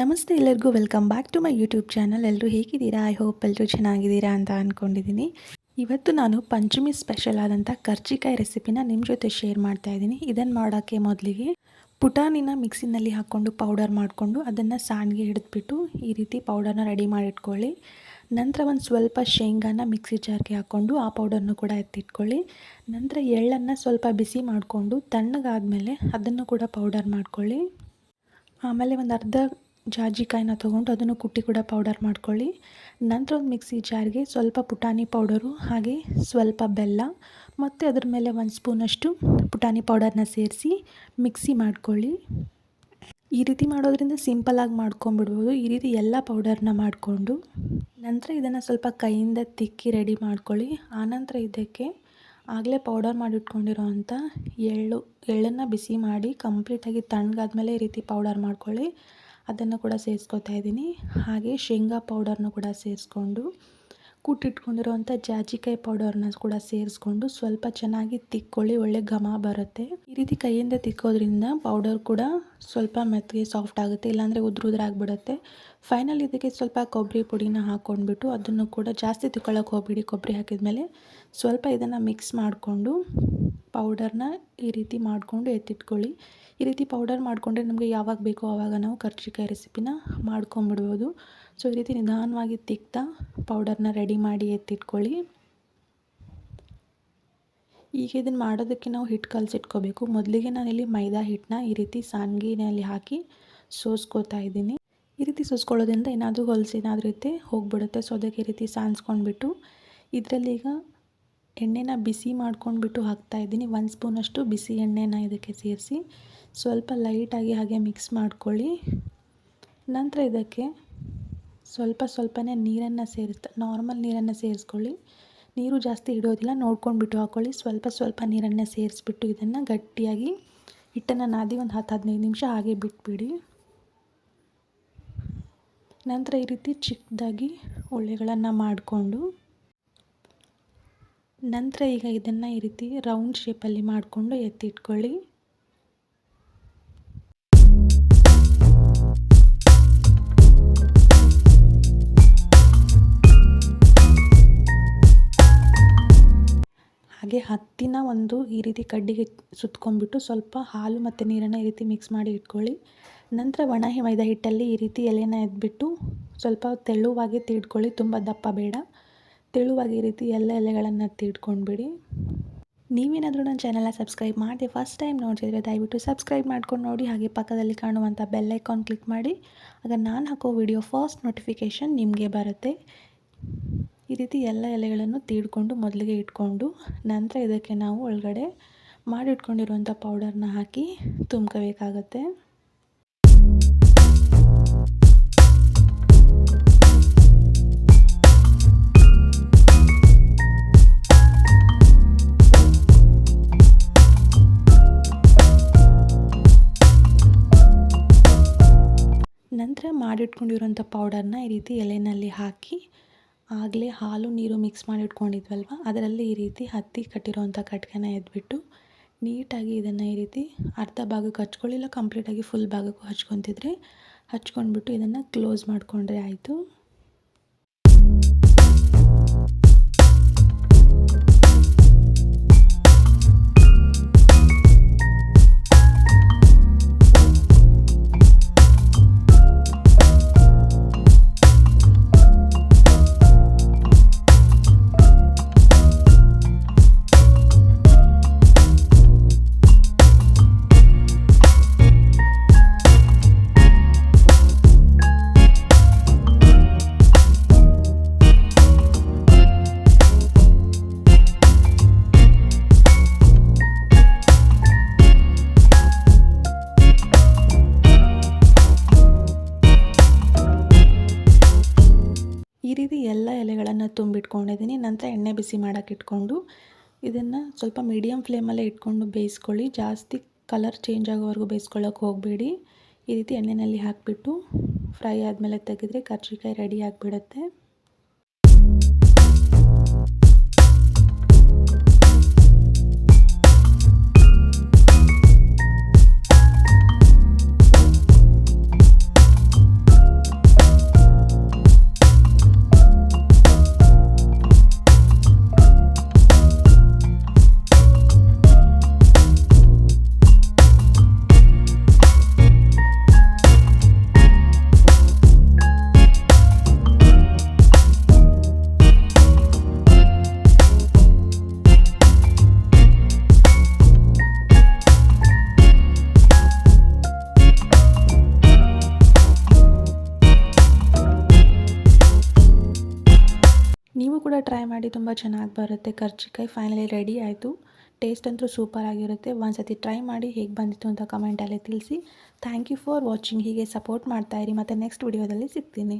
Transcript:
ನಮಸ್ತೆ ಎಲ್ಲರಿಗೂ welcome back to my YouTube channel ಎಲ್ಲರೂ ಹೇಗಿದ್ದೀರಾ? ಐ ಹೋಪ್ ಎಲ್ಲರೂ ಚೆನ್ನಾಗಿದ್ದೀರಾ ಅಂತ ಅಂದ್ಕೊಂಡಿದ್ದೀನಿ ಇವತ್ತು ನಾನು ಪಂಚಮಿ ಸ್ಪೆಷಲ್ ಆದಂಥ ಕರ್ಜಿಕಾಯಿ ರೆಸಿಪಿನ ನಿಮ್ಮ ಜೊತೆ ಶೇರ್ ಮಾಡ್ತಾ ಇದ್ದೀನಿ. ಇದನ್ನು ಮಾಡೋಕ್ಕೆ ಮೊದಲಿಗೆ ಪುಟಾಣಿನ ಮಿಕ್ಸಿನಲ್ಲಿ ಹಾಕ್ಕೊಂಡು ಪೌಡರ್ ಮಾಡಿಕೊಂಡು ಅದನ್ನು ಸಾಣಿಗೆ ಹಿಡಿದ್ಬಿಟ್ಟು ಈ ರೀತಿ ಪೌಡರ್ನ ರೆಡಿ ಮಾಡಿಟ್ಕೊಳ್ಳಿ ನಂತರ ಒಂದು ಸ್ವಲ್ಪ ಶೇಂಗಾನ ಮಿಕ್ಸಿ ಜಾರ್ಗೆ ಹಾಕ್ಕೊಂಡು ಆ ಪೌಡರ್ನು ಕೂಡ ಎತ್ತಿಟ್ಕೊಳ್ಳಿ. ನಂತರ ಎಳ್ಳನ್ನು ಸ್ವಲ್ಪ ಬಿಸಿ ಮಾಡಿಕೊಂಡು ತಣ್ಣಗಾದಮೇಲೆ ಅದನ್ನು ಕೂಡ ಪೌಡರ್ ಮಾಡ್ಕೊಳ್ಳಿ. ಆಮೇಲೆ ಒಂದು ಅರ್ಧ ಜಾಜಿಕಾಯಿನ ತೊಗೊಂಡು ಅದನ್ನು ಕುಟ್ಟಿ ಕೂಡ ಪೌಡರ್ ಮಾಡ್ಕೊಳ್ಳಿ. ನಂತರ ಒಂದು ಮಿಕ್ಸಿ ಜಾರ್ಗೆ ಸ್ವಲ್ಪ ಪುಟಾಣಿ ಪೌಡರು ಹಾಗೆ ಸ್ವಲ್ಪ ಬೆಲ್ಲ ಮತ್ತು ಅದ್ರ ಮೇಲೆ ಒಂದು ಸ್ಪೂನಷ್ಟು ಪುಟಾಣಿ ಪೌಡರ್ನ ಸೇರಿಸಿ ಮಿಕ್ಸಿ ಮಾಡ್ಕೊಳ್ಳಿ. ಈ ರೀತಿ ಮಾಡೋದ್ರಿಂದ ಸಿಂಪಲಾಗಿ ಮಾಡ್ಕೊಂಬಿಡ್ಬೋದು ಈ ರೀತಿ ಎಲ್ಲ ಪೌಡರ್ನ ಮಾಡಿಕೊಂಡು ನಂತರ ಇದನ್ನು ಸ್ವಲ್ಪ ಕೈಯಿಂದ ತಿಕ್ಕಿ ರೆಡಿ ಮಾಡ್ಕೊಳ್ಳಿ. ಆನಂತರ ಇದಕ್ಕೆ ಆಗಲೇ ಪೌಡರ್ ಮಾಡಿಟ್ಕೊಂಡಿರೋ ಅಂಥ ಎಳ್ಳು, ಎಳ್ಳನ್ನು ಬಿಸಿ ಮಾಡಿ ಕಂಪ್ಲೀಟಾಗಿ ತಣ್ಣಗಾದ್ಮೇಲೆ ಈ ರೀತಿ ಪೌಡರ್ ಮಾಡ್ಕೊಳ್ಳಿ. ಅದನ್ನು ಕೂಡ ಸೇರಿಸ್ಕೊತಾ ಇದ್ದೀನಿ. ಹಾಗೆ ಶೇಂಗಾ ಪೌಡರ್ನು ಕೂಡ ಸೇರಿಸ್ಕೊಂಡು, ಕೂಟಿಟ್ಕೊಂಡಿರುವಂಥ ಜಾಜಿಕಾಯಿ ಪೌಡರ್ನ ಕೂಡ ಸೇರಿಸ್ಕೊಂಡು ಸ್ವಲ್ಪ ಚೆನ್ನಾಗಿ ತಿಕ್ಕೊಳ್ಳಿ, ಒಳ್ಳೆ ಘಮ ಬರುತ್ತೆ. ಈ ರೀತಿ ಕೈಯಿಂದ ತಿಕ್ಕೋದ್ರಿಂದ ಪೌಡರ್ ಕೂಡ ಸ್ವಲ್ಪ ಮೆತ್ತಗೆ ಸಾಫ್ಟ್ ಆಗುತ್ತೆ, ಇಲ್ಲಾಂದರೆ ಉದ್ರ ಉದ್ರಾಗ್ಬಿಡುತ್ತೆ ಫೈನಲ್ ಇದಕ್ಕೆ ಸ್ವಲ್ಪ ಕೊಬ್ಬರಿ ಪುಡಿನ ಹಾಕ್ಕೊಂಡ್ಬಿಟ್ಟು ಅದನ್ನು ಕೂಡ ಜಾಸ್ತಿ ತಿಕ್ಕೊಳ್ಳೋಕೆ ಹೋಗ್ಬಿಡಿ, ಕೊಬ್ಬರಿ ಹಾಕಿದ್ಮೇಲೆ. ಸ್ವಲ್ಪ ಇದನ್ನು ಮಿಕ್ಸ್ ಮಾಡಿಕೊಂಡು ಪೌಡರ್ನ ಈ ರೀತಿ ಮಾಡಿಕೊಂಡು ಎತ್ತಿಟ್ಕೊಳ್ಳಿ. ಈ ರೀತಿ ಪೌಡರ್ ಮಾಡಿಕೊಂಡ್ರೆ ನಮಗೆ ಯಾವಾಗ ಬೇಕೋ ಆವಾಗ ನಾವು ಕರ್ಜಿಕಾಯಿ ರೆಸಿಪಿನ ಮಾಡ್ಕೊಂಬಿಡ್ಬೋದು ಸೊ ಈ ರೀತಿ ನಿಧಾನವಾಗಿ ತಿಕ್ತಾ ಪೌಡರ್ನ ರೆಡಿ ಮಾಡಿ ಎತ್ತಿಟ್ಕೊಳ್ಳಿ. ಈಗ ಇದನ್ನು ಮಾಡೋದಕ್ಕೆ ನಾವು ಹಿಟ್ಟು ಕಲಸಿಟ್ಕೋಬೇಕು. ಮೊದಲಿಗೆ ನಾನಿಲ್ಲಿ ಮೈದಾ ಹಿಟ್ಟನ್ನ ಈ ರೀತಿ ಸಾನ್ಗಿನಲ್ಲಿ ಹಾಕಿ ಸೋಸ್ಕೋತಾ ಇದ್ದೀನಿ. ಈ ರೀತಿ ಸೋಸ್ಕೊಳ್ಳೋದ್ರಿಂದ ಏನಾದರೂ ಹೊಲಸು ಏನಾದರೂ ಇರುತ್ತೆ, ಹೋಗ್ಬಿಡುತ್ತೆ. ಸೊ ಅದಕ್ಕೆ ಈ ರೀತಿ ಸಾನ್ಸ್ಕೊಂಡ್ಬಿಟ್ಟು ಇದರಲ್ಲಿ ಈಗ ಎಣ್ಣೆನ ಬಿಸಿ ಮಾಡ್ಕೊಂಡ್ಬಿಟ್ಟು ಹಾಕ್ತಾಯಿದ್ದೀನಿ ಒಂದು ಸ್ಪೂನಷ್ಟು ಬಿಸಿ ಎಣ್ಣೆನ ಇದಕ್ಕೆ ಸೇರಿಸಿ ಸ್ವಲ್ಪ ಲೈಟಾಗಿ ಹಾಗೆ ಮಿಕ್ಸ್ ಮಾಡ್ಕೊಳ್ಳಿ. ನಂತರ ಇದಕ್ಕೆ ಸ್ವಲ್ಪ ಸ್ವಲ್ಪನೇ ನೀರನ್ನು ಸೇರಿಸ್ತಾ ನಾರ್ಮಲ್ ನೀರನ್ನು ಸೇರಿಸ್ಕೊಳ್ಳಿ. ನೀರು ಜಾಸ್ತಿ ಇಡೋದಿಲ್ಲ ನೋಡ್ಕೊಂಡ್ಬಿಟ್ಟು ಹಾಕ್ಕೊಳ್ಳಿ ಸ್ವಲ್ಪ ಸ್ವಲ್ಪ ನೀರನ್ನು ಸೇರಿಸ್ಬಿಟ್ಟು ಇದನ್ನು ಗಟ್ಟಿಯಾಗಿ ಹಿಟ್ಟನ್ನು ನಾದಿ ಒಂದು ಹತ್ತು ಹದಿನೈದು ನಿಮಿಷ ಹಾಗೆ ಬಿಟ್ಬಿಡಿ. ನಂತರ ಈ ರೀತಿ ಚಿಕ್ಕದಾಗಿ ಉಳ್ಳೆಗಳನ್ನು ಮಾಡಿಕೊಂಡು ನಂತರ ಈಗ ಇದನ್ನು ಈ ರೀತಿ ರೌಂಡ್ ಶೇಪಲ್ಲಿ ಮಾಡಿಕೊಂಡು ಎತ್ತಿಟ್ಕೊಳ್ಳಿ. ಹಾಗೆ ಹತ್ತಿನ ಒಂದು ಈ ರೀತಿ ಕಡ್ಡಿಗೆ ಸುತ್ಕೊಂಡ್ಬಿಟ್ಟು ಸ್ವಲ್ಪ ಹಾಲು ಮತ್ತು ನೀರನ್ನು ಈ ರೀತಿ ಮಿಕ್ಸ್ ಮಾಡಿ ಇಟ್ಕೊಳ್ಳಿ. ನಂತರ ಒಣ ಮೈದಾ ಹಿಟ್ಟಲ್ಲಿ ಈ ರೀತಿ ಎಲೆನ ಎದ್ಬಿಟ್ಟು ಸ್ವಲ್ಪ ತೆಳುವಾಗಿ ತೀಡ್ಕೊಳ್ಳಿ. ತುಂಬ ದಪ್ಪ ಬೇಡ. ತೆಳುವಾಗಿ ಈ ರೀತಿ ಎಲ್ಲ ಎಲೆಗಳನ್ನು ತೀಡ್ಕೊಂಡ್ಬಿಡಿ ನೀವೇನಾದರೂ ನನ್ನ ಚಾನಲ್ನ ಸಬ್ಸ್ಕ್ರೈಬ್ ಮಾಡಿ ಫಸ್ಟ್ ಟೈಮ್ ನೋಡ್ತಿದ್ರೆ ದಯವಿಟ್ಟು ಸಬ್ಸ್ಕ್ರೈಬ್ ಮಾಡ್ಕೊಂಡು ನೋಡಿ, ಹಾಗೆ ಪಕ್ಕದಲ್ಲಿ ಕಾಣುವಂಥ ಬೆಲ್ಲೈಕಾನ್ ಕ್ಲಿಕ್ ಮಾಡಿ. ಆಗ ನಾನು ಹಾಕೋ ವಿಡಿಯೋ ಫಸ್ಟ್ ನೋಟಿಫಿಕೇಷನ್ ನಿಮಗೆ ಬರುತ್ತೆ. ಈ ರೀತಿ ಎಲ್ಲ ಎಲೆಗಳನ್ನು ತೀಡ್ಕೊಂಡು ಮೊದಲಿಗೆ ಇಟ್ಕೊಂಡು, ನಂತರ ಇದಕ್ಕೆ ನಾವು ಒಳಗಡೆ ಮಾಡಿಟ್ಕೊಂಡಿರುವಂಥ ಪೌಡರ್ನ ಹಾಕಿ ತುಂಬ್ಕೋಬೇಕಾಗತ್ತೆ. ನಂತರ ಮಾಡಿಟ್ಕೊಂಡಿರೋಂಥ ಪೌಡರ್ನ ಈ ರೀತಿ ಎಲೆಯಲ್ಲಿ ಹಾಕಿ ಆಗಲೇ ಹಾಲು, ನೀರು ಮಿಕ್ಸ್ ಮಾಡಿ ಇಟ್ಕೊಂಡಿದ್ವಲ್ವ ಅದರಲ್ಲಿ ಈ ರೀತಿ ಹತ್ತಿ ಕಟ್ಟಿರೋವಂಥ ಕಟ್ಗೆನ ಎದ್ಬಿಟ್ಟು ನೀಟಾಗಿ ಇದನ್ನು ಈ ರೀತಿ ಅರ್ಧ ಭಾಗಕ್ಕೆ ಹಚ್ಕೊಳ್ಳಿಲ್ಲ ಕಂಪ್ಲೀಟಾಗಿ ಫುಲ್ ಭಾಗಕ್ಕೂ ಹಚ್ಕೊತಿದ್ರೆ ಹಚ್ಕೊಂಡ್ಬಿಟ್ಟು ಇದನ್ನು ಕ್ಲೋಸ್ ಮಾಡಿಕೊಂಡ್ರೆ ಆಯಿತು. ಈ ರೀತಿ ಎಲ್ಲ ಎಲೆಗಳನ್ನು ತುಂಬಿಟ್ಕೊಂಡಿದ್ದೀನಿ. ನಂತರ ಎಣ್ಣೆ ಬಿಸಿ ಮಾಡೋಕೆ ಇಟ್ಕೊಂಡು ಇದನ್ನು ಸ್ವಲ್ಪ ಮೀಡಿಯಮ್ ಫ್ಲೇಮಲ್ಲೇ ಇಟ್ಕೊಂಡು ಬೇಯಿಸ್ಕೊಳ್ಳಿ. ಜಾಸ್ತಿ ಕಲರ್ ಚೇಂಜ್ ಆಗೋವರೆಗೂ ಬೇಯಿಸ್ಕೊಳ್ಳೋಕೆ ಹೋಗಬೇಡಿ. ಈ ರೀತಿ ಎಣ್ಣೆಯಲ್ಲಿ ಹಾಕಿಬಿಟ್ಟು ಫ್ರೈ ಆದಮೇಲೆ ತೆಗೆದ್ರೆ ಕರ್ಜಿಕಾಯಿ ರೆಡಿ ಆಗಿಬಿಡುತ್ತೆ. ಕೂಡ ಟ್ರೈ ಮಾಡಿ ತುಂಬ ಚೆನ್ನಾಗಿ ಬರುತ್ತೆ. ಕರ್ಜಿಕಾಯಿ ಫೈನಲಿ ರೆಡಿ ಆಯಿತು. ಟೇಸ್ಟ್ ಅಂತೂ ಸೂಪರ್ ಆಗಿರುತ್ತೆ. ಒಂದ್ಸತಿ ಟ್ರೈ ಮಾಡಿ ಹೇಗೆ ಬಂದಿತ್ತು ಅಂತ ಕಮೆಂಟಲ್ಲಿ ತಿಳಿಸಿ. ಥ್ಯಾಂಕ್ ಯು ಫಾರ್ ವಾಚಿಂಗ್ ಹೀಗೆ ಸಪೋರ್ಟ್ ಮಾಡ್ತಾಯಿರಿ ಮತ್ತು ನೆಕ್ಸ್ಟ್ ವಿಡಿಯೋದಲ್ಲಿ ಸಿಗ್ತೀನಿ.